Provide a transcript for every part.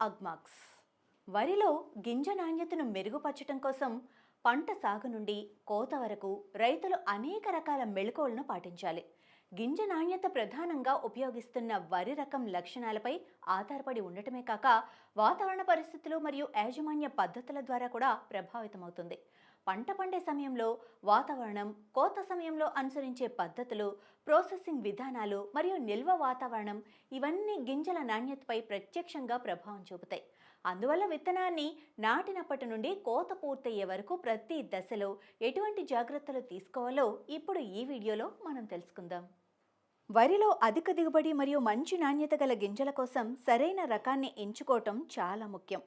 Agmax వరిలో గింజ నాణ్యతను మెరుగుపరచడం కోసం పంట సాగు నుండి కోత వరకు రైతులు అనేక రకాల మెళకువలను పాటించాలి. గింజ నాణ్యత ప్రధానంగా ఉపయోగిస్తున్న వరి రకం లక్షణాలపై ఆధారపడి ఉండటమే కాక వాతావరణ పరిస్థితులు మరియు యాజమాన్య పద్ధతుల ద్వారా కూడా ప్రభావితమవుతుంది. పంట పండే సమయంలో వాతావరణం కోత సమయంలో అనుసరించే పద్ధతులు ప్రాసెసింగ్ విధానాలు మరియు నిల్వ వాతావరణం ఇవన్నీ గింజల నాణ్యతపై ప్రత్యక్షంగా ప్రభావం చూపుతాయి. అందువల్ల విత్తనాన్ని నాటినప్పటి నుండి కోత పూర్తయ్యే వరకు ప్రతి దశలో ఎటువంటి జాగ్రత్తలు తీసుకోవాలో ఇప్పుడు ఈ వీడియోలో మనం తెలుసుకుందాం. వరిలో అధిక దిగుబడి మరియు మంచి నాణ్యత గల గింజల కోసం సరైన రకాన్ని ఎంచుకోవటం చాలా ముఖ్యం.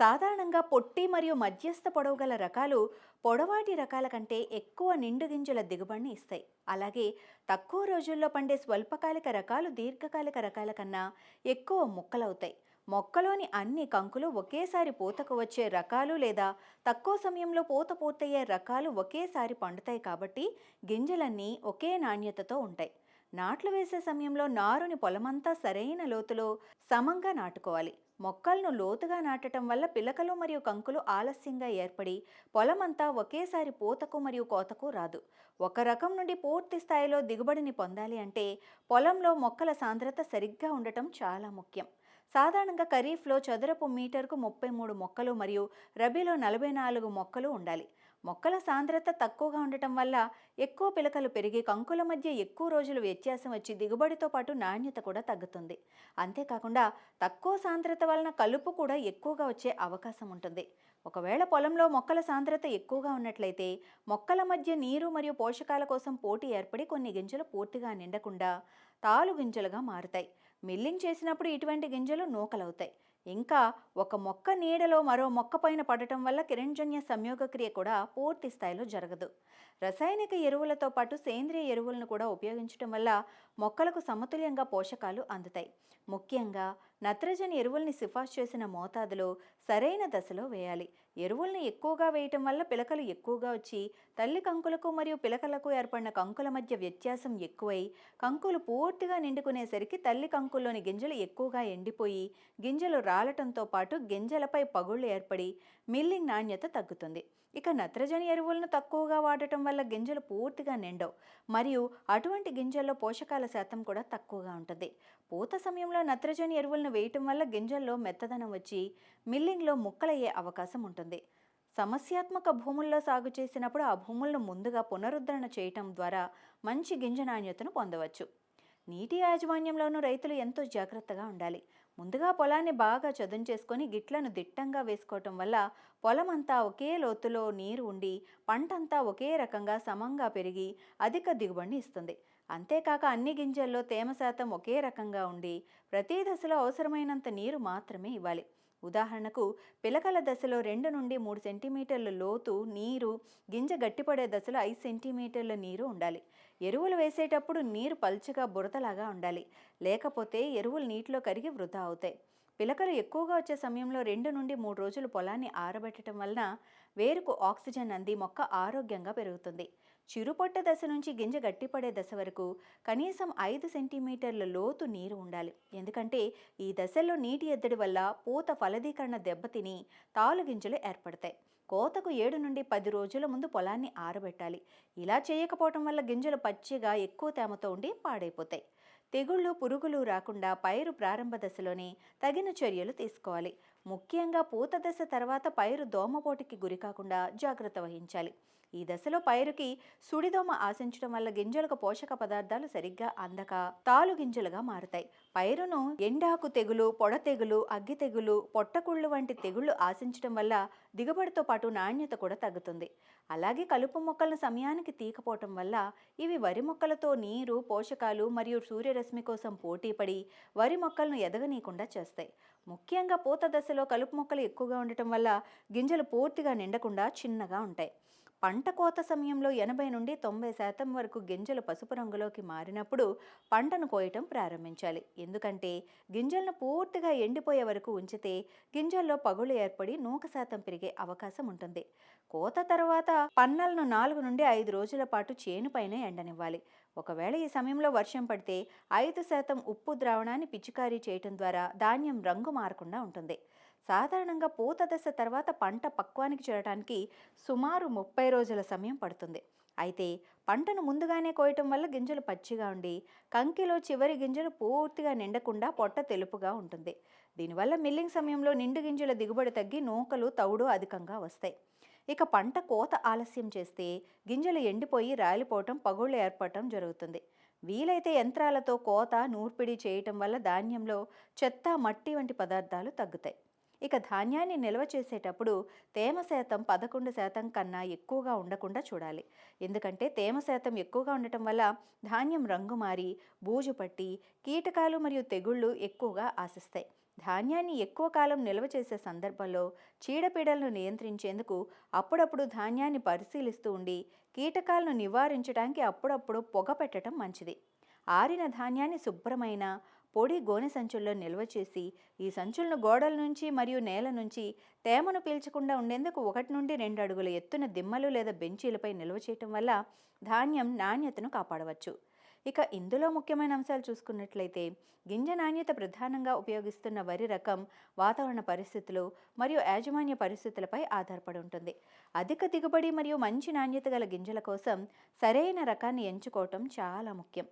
సాధారణంగా పొట్టి మరియు మధ్యస్థ పొడవు గల రకాలు పొడవాటి రకాల కంటే ఎక్కువ నిండు గింజల దిగుబడిని ఇస్తాయి. అలాగే తక్కువ రోజుల్లో పండే స్వల్పకాలిక రకాలు దీర్ఘకాలిక రకాల కన్నా ఎక్కువ మొక్కలవుతాయి. మొక్కలోని అన్ని కంకులు ఒకేసారి పూతకు వచ్చే రకాలు లేదా తక్కువ సమయంలో పూత పూర్తయ్యే రకాలు ఒకేసారి పండుతాయి కాబట్టి గింజలన్నీ ఒకే నాణ్యతతో ఉంటాయి. నాట్లు వేసే సమయంలో నారుని పొలమంతా సరైన లోతులో సమంగా నాటుకోవాలి. మొక్కలను లోతుగా నాటటం వల్ల పిలకలు మరియు కంకులు ఆలస్యంగా ఏర్పడి పొలమంతా ఒకేసారి పూతకు మరియు కోతకు రాదు. ఒక రకం నుండి పూర్తి స్థాయిలో దిగుబడిని పొందాలి అంటే పొలంలో మొక్కల సాంద్రత సరిగ్గా ఉండటం చాలా ముఖ్యం. సాధారణంగా ఖరీఫ్లో చదరపు మీటర్కు ముప్పై మూడు మొక్కలు మరియు రబీలో నలభై నాలుగు మొక్కలు ఉండాలి. మొక్కల సాంద్రత తక్కువగా ఉండటం వల్ల ఎక్కువ పిలకలు పెరిగి కంకుల మధ్య ఎక్కువ రోజులు వ్యత్యాసం వచ్చి దిగుబడితో పాటు నాణ్యత కూడా తగ్గుతుంది. అంతేకాకుండా తక్కువ సాంద్రత వలన కలుపు కూడా ఎక్కువగా వచ్చే అవకాశం ఉంటుంది. ఒకవేళ పొలంలో మొక్కల సాంద్రత ఎక్కువగా ఉన్నట్లయితే మొక్కల మధ్య నీరు మరియు పోషకాల కోసం పోటీ ఏర్పడి కొన్ని గింజలు పూర్తిగా నిండకుండా తాలు గింజలుగా మారుతాయి. మిల్లింగ్ చేసినప్పుడు ఇటువంటి గింజలు నూకలవుతాయి. ఇంకా ఒక మొక్క నీడలో మరో మొక్క పైన పడటం వల్ల కిరణజన్య సంయోగక్రియ కూడా పూర్తి స్థాయిలో జరగదు. రసాయనిక ఎరువులతో పాటు సేంద్రియ ఎరువులను కూడా ఉపయోగించడం వల్ల మొక్కలకు సమతుల్యంగా పోషకాలు అందుతాయి. ముఖ్యంగా నత్రజని ఎరువుల్ని సిఫార్సు చేసిన మోతాదులో సరైన దశలో వేయాలి. ఎరువుల్ని ఎక్కువగా వేయటం వల్ల పిలకలు ఎక్కువగా వచ్చి తల్లి కంకులకు మరియు పిలకలకు ఏర్పడిన కంకుల మధ్య వ్యత్యాసం ఎక్కువై కంకులు పూర్తిగా నిండుకునేసరికి తల్లి కంకుల్లోని గింజలు ఎక్కువగా ఎండిపోయి గింజలు రాలటంతో పాటు గింజలపై పగుళ్ళు ఏర్పడి మిల్లింగ్ నాణ్యత తగ్గుతుంది. ఇక నత్రజని ఎరువులను తక్కువగా వాడటం వల్ల గింజలు పూర్తిగా నిండవు. మరియు అటువంటి గింజల్లో పోషకాల శాతం కూడా తక్కువగా ఉంటుంది. పూత సమయంలో నత్రజని ఎరువులను వేయటం వల్ల గింజల్లో మెత్తదనం వచ్చి మిల్లింగ్లో ముక్కలయ్యే అవకాశం ఉంటుంది. సమస్యాత్మక భూముల్లో సాగు చేసినప్పుడు ఆ భూములను ముందుగా పునరుద్ధరణ చేయటం ద్వారా మంచి గింజ నాణ్యతను పొందవచ్చు. నీటి యాజమాన్యంలోనూ రైతులు ఎంతో జాగ్రత్తగా ఉండాలి. ముందుగా పొలాన్ని బాగా చదును చేసుకొని గిట్లను దిట్టంగా వేసుకోవటం వల్ల పొలమంతా ఒకే లోతులో నీరు ఉండి పంటంతా ఒకే రకంగా సమంగా పెరిగి అధిక దిగుబడిని ఇస్తుంది. అంతేకాక అన్ని గింజల్లో తేమ శాతం ఒకే రకంగా ఉండి ప్రతి దశలో అవసరమైనంత నీరు మాత్రమే ఇవ్వాలి. ఉదాహరణకు పిలకల దశలో రెండు నుండి మూడు సెంటీమీటర్ల లోతు నీరు గింజ గట్టిపడే దశలో ఐదు సెంటీమీటర్ల నీరు ఉండాలి. ఎరువులు వేసేటప్పుడు నీరు పల్చగా బురదలాగా ఉండాలి. లేకపోతే ఎరువులు నీటిలో కరిగి వృధా అవుతాయి. పిలకలు ఎక్కువగా వచ్చే సమయంలో రెండు నుండి మూడు రోజులు పొలాన్ని ఆరబెట్టడం వలన వేరుకు ఆక్సిజన్ అంది మొక్క ఆరోగ్యంగా పెరుగుతుంది. చిరుపొట్ట దశ నుంచి గింజ గట్టిపడే దశ వరకు కనీసం ఐదు సెంటీమీటర్ల లోతు నీరు ఉండాలి. ఎందుకంటే ఈ దశల్లో నీటి ఎద్దడి వల్ల పూత ఫలదీకరణ దెబ్బతిని తాలు గింజలు ఏర్పడతాయి. కోతకు ఏడు నుండి పది రోజుల ముందు పొలాన్ని ఆరబెట్టాలి. ఇలా చేయకపోవటం వల్ల గింజలు పచ్చిగా ఎక్కువ తేమతో ఉండి పాడైపోతాయి. తెగుళ్ళు పురుగులు రాకుండా పైరు ప్రారంభ దశలోనే తగిన చర్యలు తీసుకోవాలి. ముఖ్యంగా పూత దశ తర్వాత పైరు దోమపోటుకి గురి కాకుండా జాగ్రత్త వహించాలి. ఈ దశలో పైరుకి సుడిదోమ ఆశించడం వల్ల గింజలకు పోషక పదార్థాలు సరిగ్గా అందక తాలు గింజలుగా మారుతాయి. పైరును ఎండాకు తెగులు పొడ తెగులు అగ్గి తెగులు పొట్టకుళ్ళు వంటి తెగుళ్ళు ఆశించడం వల్ల దిగుబడితో పాటు నాణ్యత కూడా తగ్గుతుంది. అలాగే కలుపు మొక్కలను సమయానికి తీకపోవటం వల్ల ఇవి వరి మొక్కలతో నీరు పోషకాలు మరియు సూర్యరశ్మి కోసం పోటీపడి వరి మొక్కలను ఎదగనీయకుండా చేస్తాయి. ముఖ్యంగా పూత దశలో కలుపు మొక్కలు ఎక్కువగా ఉండటం వల్ల గింజలు పూర్తిగా నిండకుండా చిన్నగా ఉంటాయి. పంట కోత సమయంలో ఎనభై నుండి తొంభై శాతం వరకు గింజలు పసుపు రంగులోకి మారినప్పుడు పంటను కోయటం ప్రారంభించాలి. ఎందుకంటే గింజలను పూర్తిగా ఎండిపోయే వరకు ఉంచితే గింజల్లో పగులు ఏర్పడి నూక శాతం పెరిగే అవకాశం ఉంటుంది. కోత తర్వాత పన్నలను నాలుగు నుండి ఐదు రోజుల పాటు చేనుపైనే ఎండనివ్వాలి. ఒకవేళ ఈ సమయంలో వర్షం పడితే ఐదు శాతం ఉప్పు ద్రావణాన్ని పిచికారీ చేయటం ద్వారా ధాన్యం రంగు మారకుండా ఉంటుంది. సాధారణంగా పూత దశ తర్వాత పంట పక్వానికి చేరడానికి సుమారు ముప్పై రోజుల సమయం పడుతుంది. అయితే పంటను ముందుగానే కోయటం వల్ల గింజలు పచ్చిగా ఉండి కంకిలో చివరి గింజలు పూర్తిగా నిండకుండా పొట్ట తెలుపుగా ఉంటుంది. దీనివల్ల మిల్లింగ్ సమయంలో నిండు గింజల దిగుబడి తగ్గి నూకలు తౌడు అధికంగా వస్తాయి. ఇక పంట కోత ఆలస్యం చేస్తే గింజలు ఎండిపోయి రాలిపోవటం పగుళ్ళు ఏర్పడటం జరుగుతుంది. వీలైతే యంత్రాలతో కోత నూర్పిడి చేయటం వల్ల ధాన్యంలో చెత్త మట్టి వంటి పదార్థాలు తగ్గుతాయి. ఇక ధాన్యాన్ని నిల్వ చేసేటప్పుడు తేమ శాతం పదకొండు శాతం కన్నా ఎక్కువగా ఉండకుండా చూడాలి. ఎందుకంటే తేమ శాతం ఎక్కువగా ఉండటం వల్ల ధాన్యం రంగు మారి బూజు పట్టి కీటకాలు మరియు తెగుళ్ళు ఎక్కువగా ఆశిస్తాయి. ధాన్యాన్ని ఎక్కువ కాలం నిల్వ చేసే సందర్భంలో చీడపీడలను నియంత్రించేందుకు అప్పుడప్పుడు ధాన్యాన్ని పరిశీలిస్తూ ఉండి కీటకాలను నివారించడానికి అప్పుడప్పుడు పొగ పెట్టడం మంచిది. ఆరిన ధాన్యాన్ని శుభ్రమైన పొడి గోనె సంచుల్లో నిల్వ చేసి ఈ సంచులను గోడల నుంచి మరియు నేల నుంచి తేమను పీల్చకుండా ఉండేందుకు ఒకటి నుండి రెండు అడుగుల ఎత్తున దిమ్మలు లేదా బెంచీలపై నిల్వ చేయటం వల్ల ధాన్యం నాణ్యతను కాపాడవచ్చు. ఇక ఇందులో ముఖ్యమైన అంశాలు చూసుకున్నట్లయితే గింజ నాణ్యత ప్రధానంగా ఉపయోగిస్తున్న వరి రకం వాతావరణ పరిస్థితులు మరియు యాజమాన్య పరిస్థితులపై ఆధారపడి ఉంటుంది. అధిక దిగుబడి మరియు మంచి నాణ్యత గల గింజల కోసం సరైన రకాన్ని ఎంచుకోవటం చాలా ముఖ్యం.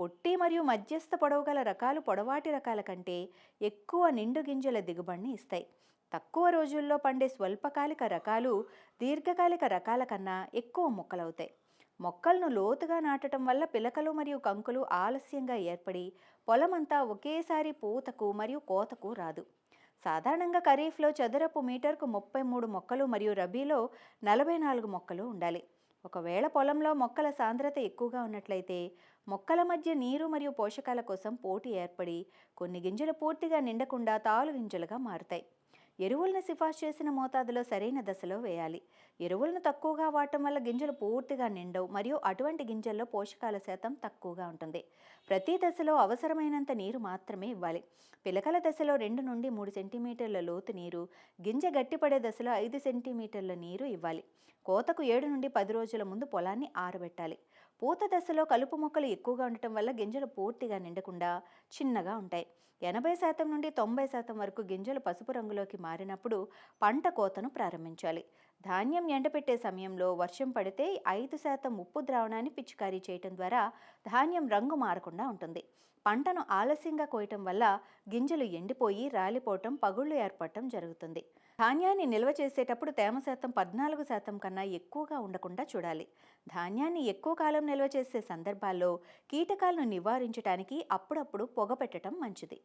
పొట్టి మరియు మధ్యస్థ పొడవు గల రకాలు పొడవాటి రకాల కంటే ఎక్కువ నిండు గింజల దిగుబడిని ఇస్తాయి. తక్కువ రోజుల్లో పండే స్వల్పకాలిక రకాలు దీర్ఘకాలిక రకాల కన్నా ఎక్కువ మొక్కలవుతాయి. మొక్కలను లోతుగా నాటడం వల్ల పిలకలు మరియు కంకులు ఆలస్యంగా ఏర్పడి పొలమంతా ఒకేసారి పూతకు మరియు కోతకు రాదు. సాధారణంగా ఖరీఫ్లో చదరపు మీటర్కు ముప్పై మూడు మొక్కలు మరియు రబీలో నలభై నాలుగు మొక్కలు ఉండాలి. ఒకవేళ పొలంలో మొక్కల సాంద్రత ఎక్కువగా ఉన్నట్లయితే మొక్కల మధ్య నీరు మరియు పోషకాల కోసం పోటీ ఏర్పడి కొన్ని గింజలు పూర్తిగా నిండకుండా తాలు గింజలుగా మారుతాయి. ఎరువులను సిఫార్సు చేసిన మోతాదులో సరైన దశలో వేయాలి. ఎరువులను తక్కువగా వాడటం వల్ల గింజలు పూర్తిగా నిండవు మరియు అటువంటి గింజల్లో పోషకాల శాతం తక్కువగా ఉంటుంది. ప్రతి దశలో అవసరమైనంత నీరు మాత్రమే ఇవ్వాలి. పిలకల దశలో రెండు నుండి మూడు సెంటీమీటర్ల లోతు నీరు గింజ గట్టిపడే దశలో ఐదు సెంటీమీటర్ల నీరు ఇవ్వాలి. కోతకు ఏడు నుండి పది రోజుల ముందు పొలాన్ని ఆరబెట్టాలి. పూత దశలో కలుపు మొక్కలు ఎక్కువగా ఉండటం వల్ల గింజలు పూర్తిగా నిండకుండా చిన్నగా ఉంటాయి. ఎనభై శాతం నుండి తొంభై శాతం వరకు గింజలు పసుపు రంగులోకి మారినప్పుడు పంట కోతను ప్రారంభించాలి. ధాన్యం ఎండపెట్టే సమయంలో వర్షం పడితే ఐదు శాతం ఉప్పు ద్రావణాన్ని పిచికారీ చేయటం ద్వారా ధాన్యం రంగు మారకుండా ఉంటుంది. పంటను ఆలస్యంగా కోయటం వల్ల గింజలు ఎండిపోయి రాలిపోవటం పగుళ్ళు ఏర్పడటం జరుగుతుంది. ధాన్యాన్ని నిల్వ చేసేటప్పుడు తేమ శాతం పద్నాలుగు శాతం కన్నా ఎక్కువగా ఉండకుండా చూడాలి. ధాన్యాన్ని ఎక్కువ కాలం నిల్వ చేసే సందర్భాల్లో కీటకాలను నివారించడానికి అప్పుడప్పుడు పొగ పెట్టడం మంచిది.